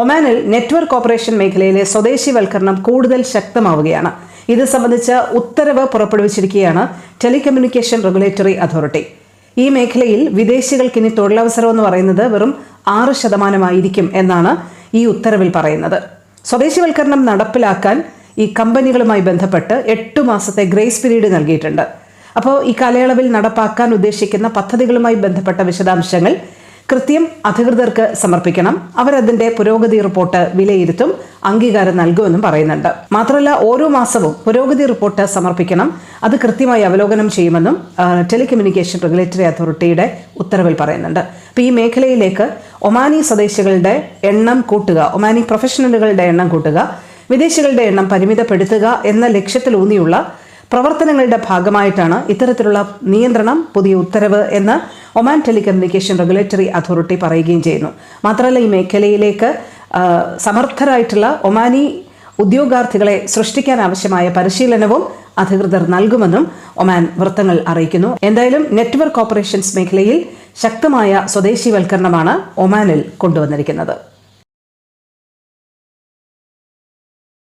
ഒമാനിൽ network operation മേഖലയിലെ സ്വദേശിവൽക്കരണം കൂടുതൽ ശക്തമാവുകയാണ്. ഇത് സംബന്ധിച്ച ഉത്തരവ് പുറപ്പെടുവിച്ചിരിക്കുകയാണ് ടെലികമ്മ്യൂണിക്കേഷൻ റെഗുലേറ്ററി അതോറിറ്റി. ഈ മേഖലയിൽ വിദേശികൾക്ക് ഇനി തൊഴിലവസരം എന്ന് പറയുന്നത് വെറും ആറ് ശതമാനമായിരിക്കും എന്നാണ് ഈ ഉത്തരവിൽ പറയുന്നത്. സ്വദേശിവൽക്കരണം നടപ്പിലാക്കാൻ ഈ കമ്പനികളുമായി ബന്ധപ്പെട്ട് എട്ട് മാസത്തെ ഗ്രേസ് പീരീഡ് നൽകിയിട്ടുണ്ട്. അപ്പോൾ ഈ കാലയളവിൽ നടപ്പാക്കാൻ ഉദ്ദേശിക്കുന്ന പദ്ധതികളുമായി ബന്ധപ്പെട്ട വിശദാംശങ്ങൾ കൃത്യം അധികൃതർക്ക് സമർപ്പിക്കണം. അവരതിന്റെ പുരോഗതി റിപ്പോർട്ട് വിലയിരുത്തും അംഗീകാരം നൽകുമെന്നും പറയുന്നുണ്ട്. മാത്രമല്ല ഓരോ മാസവും പുരോഗതി റിപ്പോർട്ട് സമർപ്പിക്കണം. അത് കൃത്യമായി അവലോകനം ചെയ്യുമെന്നും ടെലികമ്മ്യൂണിക്കേഷൻ റെഗുലേറ്ററി അതോറിറ്റിയുടെ ഉത്തരവിൽ പറയുന്നുണ്ട്. അപ്പോൾ ഈ മേഖലയിലേക്ക് ഒമാനി സ്വദേശികളുടെ എണ്ണം കൂട്ടുക ഒമാനി പ്രൊഫഷണലുകളുടെ എണ്ണം കൂട്ടുക വിദേശികളുടെ എണ്ണം പരിമിതപ്പെടുത്തുക എന്ന ലക്ഷ്യത്തിലൂന്നിയുള്ള പ്രവർത്തനങ്ങളുടെ ഭാഗമായിട്ടാണ് ഇത്തരത്തിലുള്ള നിയന്ത്രണം പുതിയ ഉത്തരവ് എന്ന് ഒമാൻ ടെലികമ്മ്യൂണിക്കേഷൻ റെഗുലേറ്ററി അതോറിറ്റി പറയുകയും ചെയ്യുന്നു. മാത്രമല്ല ഈ മേഖലയിലേക്ക് സമർത്ഥരായിട്ടുള്ള ഒമാനി ഉദ്യോഗാർത്ഥികളെ സൃഷ്ടിക്കാൻ ആവശ്യമായ പരിശീലനവും അധികൃതർ നൽകുമെന്നും ഒമാൻ വൃത്തങ്ങൾ അറിയിക്കുന്നു. എന്തായാലും നെറ്റ്വർക്ക് ഓപ്പറേഷൻസ് മേഖലയിൽ ശക്തമായ സ്വദേശിവൽക്കരണമാണ് ഒമാനിൽ കൊണ്ടുവന്നിരിക്കുന്നത്.